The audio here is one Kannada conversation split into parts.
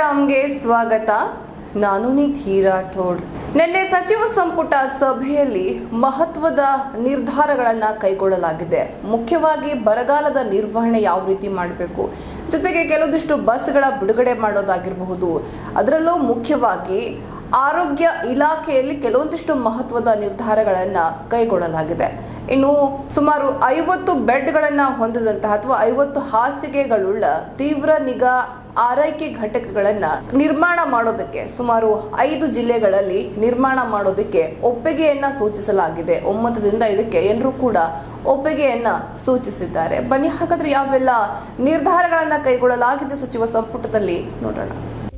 ಸೀತಾರಾಮ್ಗೆ ಸ್ವಾಗತ. ನಾನು ನಿಧಿ ರಾಠೋಡ್ ನಿನ್ನೆ ಸಚಿವ ಸಂಪುಟ ಸಭೆಯಲ್ಲಿ ಮಹತ್ವದ ನಿರ್ಧಾರಗಳನ್ನು ಕೈಗೊಳ್ಳಲಾಗಿದೆ. ಮುಖ್ಯವಾಗಿ ಬರಗಾಲದ ನಿರ್ವಹಣೆ ಯಾವ ರೀತಿ ಮಾಡಬೇಕು? ಜೊತೆಗೆ ಕೆಲವೊಂದಿಷ್ಟು ಬಸ್ಗಳ ಬಿಡುಗಡೆ ಮಾಡೋದಾಗಿರಬಹುದು. ಅದರಲ್ಲೂ ಮುಖ್ಯವಾಗಿ ಆರೋಗ್ಯ ಇಲಾಖೆಯಲ್ಲಿ ಕೆಲವೊಂದಿಷ್ಟು ಮಹತ್ವದ ನಿರ್ಧಾರಗಳನ್ನು ಕೈಗೊಳ್ಳಲಾಗಿದೆ. ಇನ್ನು ಸುಮಾರು ಐವತ್ತು ಬೆಡ್ಗಳನ್ನು ಹೊಂದಿದಂತಹ ಅಥವಾ ಐವತ್ತು ಹಾಸಿಗೆಗಳುಳ್ಳ ತೀವ್ರ ನಿಗಾ ಆರೈಕೆ ಘಟಕಗಳನ್ನು ನಿರ್ಮಾಣ ಮಾಡೋದಕ್ಕೆ ಸುಮಾರು ಐದು ಜಿಲ್ಲೆಗಳಲ್ಲಿ ನಿರ್ಮಾಣ ಮಾಡೋದಕ್ಕೆ ಒಪ್ಪಿಗೆಯನ್ನ ಸೂಚಿಸಲಾಗಿದೆ. ಒಮ್ಮತದಿಂದ ಇದಕ್ಕೆ ಎಲ್ಲರೂ ಕೂಡ ಒಪ್ಪಿಗೆಯನ್ನ ಸೂಚಿಸಿದ್ದಾರೆ. ಬನ್ನಿ, ಹಾಗಾದ್ರೆ ಯಾವೆಲ್ಲ ನಿರ್ಧಾರಗಳನ್ನ ಕೈಗೊಳ್ಳಲಾಗಿದೆ ಸಚಿವ ಸಂಪುಟದಲ್ಲಿ ನೋಡೋಣ.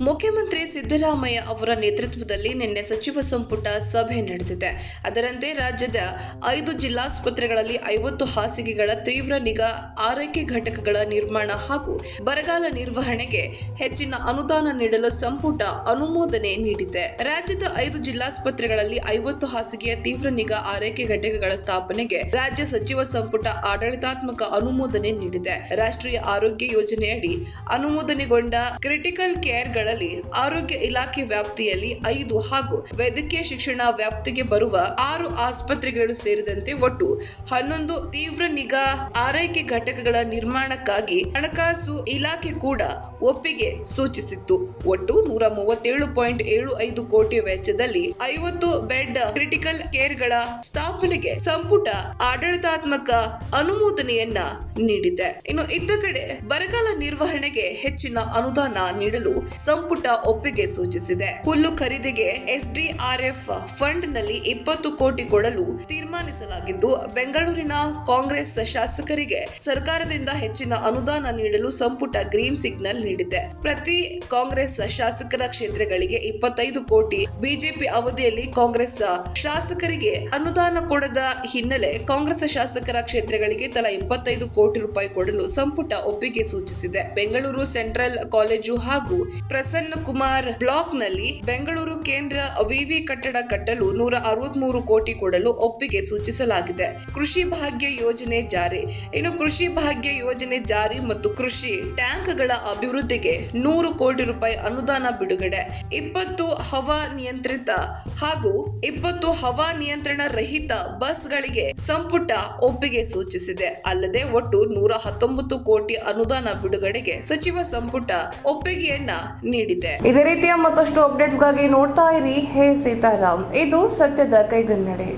ಮುಖ್ಯಮಂತ್ರಿ ಸಿದ್ದರಾಮಯ್ಯ ಅವರ ನೇತೃತ್ವದಲ್ಲಿ ನಿನ್ನೆ ಸಚಿವ ಸಂಪುಟ ಸಭೆ ನಡೆದಿದೆ. ಅದರಂತೆ ರಾಜ್ಯದ ಐದು ಜಿಲ್ಲಾಸ್ಪತ್ರೆಗಳಲ್ಲಿ ಐವತ್ತು ಹಾಸಿಗೆಗಳ ತೀವ್ರ ನಿಗಾ, ಆರೈಕೆ ಘಟಕಗಳ ನಿರ್ಮಾಣ ಹಾಗೂ ಬರಗಾಲ ನಿರ್ವಹಣೆಗೆ ಹೆಚ್ಚಿನ ಅನುದಾನ ನೀಡಲು ಸಂಪುಟ ಅನುಮೋದನೆ ನೀಡಿದೆ. ರಾಜ್ಯದ ಐದು ಜಿಲ್ಲಾಸ್ಪತ್ರೆಗಳಲ್ಲಿ ಐವತ್ತು ಹಾಸಿಗೆಯ ತೀವ್ರ ನಿಗಾ, ಆರೈಕೆ ಘಟಕಗಳ ಸ್ಥಾಪನೆಗೆ ರಾಜ್ಯ ಸಚಿವ ಸಂಪುಟ ಆಡಳಿತಾತ್ಮಕ ಅನುಮೋದನೆ ನೀಡಿದೆ. ರಾಷ್ಟ್ರೀಯ ಆರೋಗ್ಯ ಯೋಜನೆಯಡಿ ಅನುಮೋದನೆಗೊಂಡ ಕ್ರಿಟಿಕಲ್ ಆರೋಗ್ಯ ಇಲಾಖೆ ವ್ಯಾಪ್ತಿಯಲ್ಲಿ ಐದು ಹಾಗೂ ವೈದ್ಯಕೀಯ ಶಿಕ್ಷಣ ವ್ಯಾಪ್ತಿಗೆ ಬರುವ ಆರು ಆಸ್ಪತ್ರೆಗಳು ಸೇರಿದಂತೆ ಒಟ್ಟು ಹನ್ನೊಂದು ತೀವ್ರ ನಿಗಾ ಆರೈಕೆ ಘಟಕಗಳ ನಿರ್ಮಾಣಕ್ಕಾಗಿ ಹಣಕಾಸು ಇಲಾಖೆ ಕೂಡ ಒಪ್ಪಿಗೆ ಸೂಚಿಸಿತ್ತು. ಒಟ್ಟು ನೂರ ಮೂವತ್ತೇಳು ಪಾಯಿಂಟ್ ಏಳು ಐದು ಕೋಟಿ ವೆಚ್ಚದಲ್ಲಿ ಐವತ್ತು ಬೆಡ್ ಕ್ರಿಟಿಕಲ್ ಕೇರ್ಗಳ ಸ್ಥಾಪನೆಗೆ ಸಂಪುಟ ಆಡಳಿತಾತ್ಮಕ ಅನುಮೋದನೆಯನ್ನ ನೀಡಿದೆ. ಇನ್ನು ಇತ್ತ ಕಡೆ ಬರಗಾಲ ನಿರ್ವಹಣೆಗೆ ಹೆಚ್ಚಿನ ಅನುದಾನ ನೀಡಲು ಸಂಪುಟ ಒಪ್ಪಿಗೆ ಸೂಚಿಸಿದೆ. ಹುಲ್ಲು ಖರೀದಿಗೆ ಎಸ್ಡಿಆರ್ಎಫ್ ಫಂಡ್ನಲ್ಲಿ ಇಪ್ಪತ್ತು ಕೋಟಿ ಕೊಡಲು ತೀರ್ಮಾನಿಸಲಾಗಿದ್ದು, ಬೆಂಗಳೂರಿನ ಕಾಂಗ್ರೆಸ್ ಶಾಸಕರಿಗೆ ಸರ್ಕಾರದಿಂದ ಹೆಚ್ಚಿನ ಅನುದಾನ ನೀಡಲು ಸಂಪುಟ ಗ್ರೀನ್ ಸಿಗ್ನಲ್ ನೀಡಿದೆ. ಪ್ರತಿ ಕಾಂಗ್ರೆಸ್ ಶಾಸಕರ ಕ್ಷೇತ್ರಗಳಿಗೆ ಇಪ್ಪತ್ತೈದು ಕೋಟಿ, ಬಿಜೆಪಿ ಅವಧಿಯಲ್ಲಿ ಕಾಂಗ್ರೆಸ್ ಶಾಸಕರಿಗೆ ಅನುದಾನ ಕೊಡದ ಹಿನ್ನೆಲೆ ಕಾಂಗ್ರೆಸ್ ಶಾಸಕರ ಕ್ಷೇತ್ರಗಳಿಗೆ ತಲಾ ಇಪ್ಪತ್ತೈದು ಕೋಟಿ ರೂಪಾಯಿ ಕೊಡಲು ಸಂಪುಟ ಒಪ್ಪಿಗೆ ಸೂಚಿಸಿದೆ. ಬೆಂಗಳೂರು ಸೆಂಟ್ರಲ್ ಕಾಲೇಜು ಹಾಗೂ ಪ್ರಸನ್ನ ಕುಮಾರ್ ಬ್ಲಾಕ್ನಲ್ಲಿ ಬೆಂಗಳೂರು ಕೇಂದ್ರ ವಿವಿ ಕಟ್ಟಡ ಕಟ್ಟಲು ನೂರ ಅರವತ್ಮೂರು ಕೋಟಿ ಕೊಡಲು ಒಪ್ಪಿಗೆ ಸೂಚಿಸಲಾಗಿದೆ. ಕೃಷಿ ಭಾಗ್ಯ ಯೋಜನೆ ಜಾರಿ. ಇನ್ನು ಕೃಷಿ ಭಾಗ್ಯ ಯೋಜನೆ ಜಾರಿ ಮತ್ತು ಕೃಷಿ ಟ್ಯಾಂಕ್ಗಳ ಅಭಿವೃದ್ಧಿಗೆ ನೂರು ಕೋಟಿ ರೂಪಾಯಿ ಅನುದಾನ ಬಿಡುಗಡೆ. ಇಪ್ಪತ್ತು ಹವಾ ನಿಯಂತ್ರಿತ ಹಾಗೂ ಇಪ್ಪತ್ತು ಹವಾ ನಿಯಂತ್ರಣ ರಹಿತ ಬಸ್ಗಳಿಗೆ ಸಂಪುಟ ಒಪ್ಪಿಗೆ ಸೂಚಿಸಿದೆ. ಅಲ್ಲದೆ ಒಟ್ಟು ನೂರ ಹತ್ತೊಂಬತ್ತು ಕೋಟಿ ಅನುದಾನ ಬಿಡುಗಡೆಗೆ ಸಚಿವ ಸಂಪುಟ ಒಪ್ಪಿಗೆಯನ್ನ ನೀಡಿದೆ. ಇದೇ ರೀತಿಯ ಮತ್ತಷ್ಟು ಅಪ್ಡೇಟ್ಸ್ಗಾಗಿ ನೋಡ್ತಾ ಇರಿ. ಹೇ ಸೀತಾರಾಮ್. ಇದು ಸತ್ಯದ ಕೈಗನ್ನಡಿ.